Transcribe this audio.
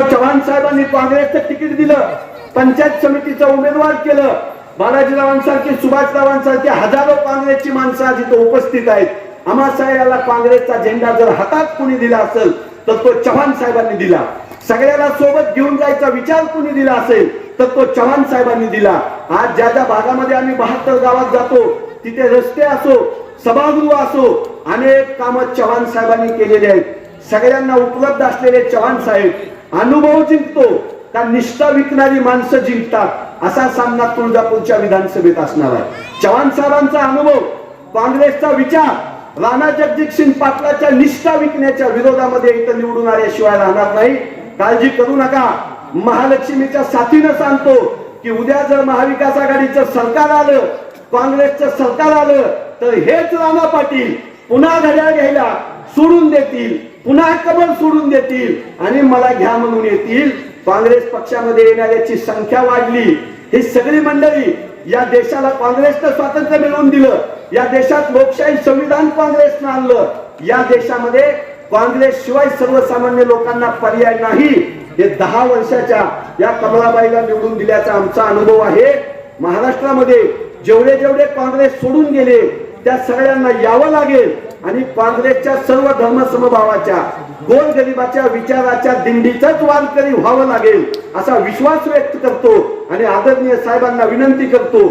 चव्हाण साहेबांनी काँग्रेसचं तिकीट दिलं पंचायत समितीचा उमेदवार केलं बालाजीरावांसारखे सुभाषरावांसारखे हजारो काँग्रेसची माणसं आज इथं उपस्थित आहेत. आम्हाला काँग्रेसचा झेंडा जर हातात कुणी दिला असेल तर तो चव्हाण साहेबांनी दिला. सगळ्याला सोबत घेऊन जायचा विचार कुणी दिला असेल तर तो चव्हाण साहेबांनी दिला. आज ज्या ज्या भागामध्ये आम्ही बहात्तर गावात जातो तिथे रस्ते असो सभागृह असो अनेक कामं चव्हाण साहेबांनी केलेली आहेत. सगळ्यांना उपलब्ध असलेले चव्हाण साहेब अनुभव जिंकतो का निष्ठा विकणारी माणसं जिंकतात असा सामना तुळजापूरच्या विधानसभेत असणार आहे. चव्हाण साहेबांचा अनुभव काँग्रेसचा विचार राणा जगजितसिंग पाटलाच्या निष्ठा विकण्याच्या विरोधामध्ये इथं निवडून आल्याशिवाय राहणार नाही. काळजी करू नका. महालक्ष्मीच्या साथीनं सांगतो की उद्या जर महाविकास आघाडीचं सरकार आलं काँग्रेसचं सरकार आलं तर हेच राणा पाटील पुन्हा घड्याळ घ्यायला सोडून देतील. पुन्हा कबल सोडून देतील. आणि मला घ्या म्हणून येतील. काँग्रेस पक्षामध्ये येणाऱ्याची संख्या वाढली. ही सगळी मंडळी या देशाला काँग्रेसनं स्वातंत्र्य मिळवून दिलं. या देशात लोकशाही संविधान काँग्रेसनं आणलं. या देशामध्ये काँग्रेस शिवाय सर्वसामान्य लोकांना पर्याय नाही. हे दहा वर्षाच्या या कमलाबाईला निवडून दिल्याचा आमचा अनुभव आहे. महाराष्ट्रामध्ये जेवढे जेवढे काँग्रेस सोडून गेले त्या सगळ्यांना यावं लागेल. आणि काँग्रेसच्या सर्व धर्म समभावाच्या गोर गरिबाच्या विचाराच्या दिंडीचाच वारकरी व्हावं लागेल असा विश्वास व्यक्त करतो आणि आदरणीय साहेबांना विनंती करतो.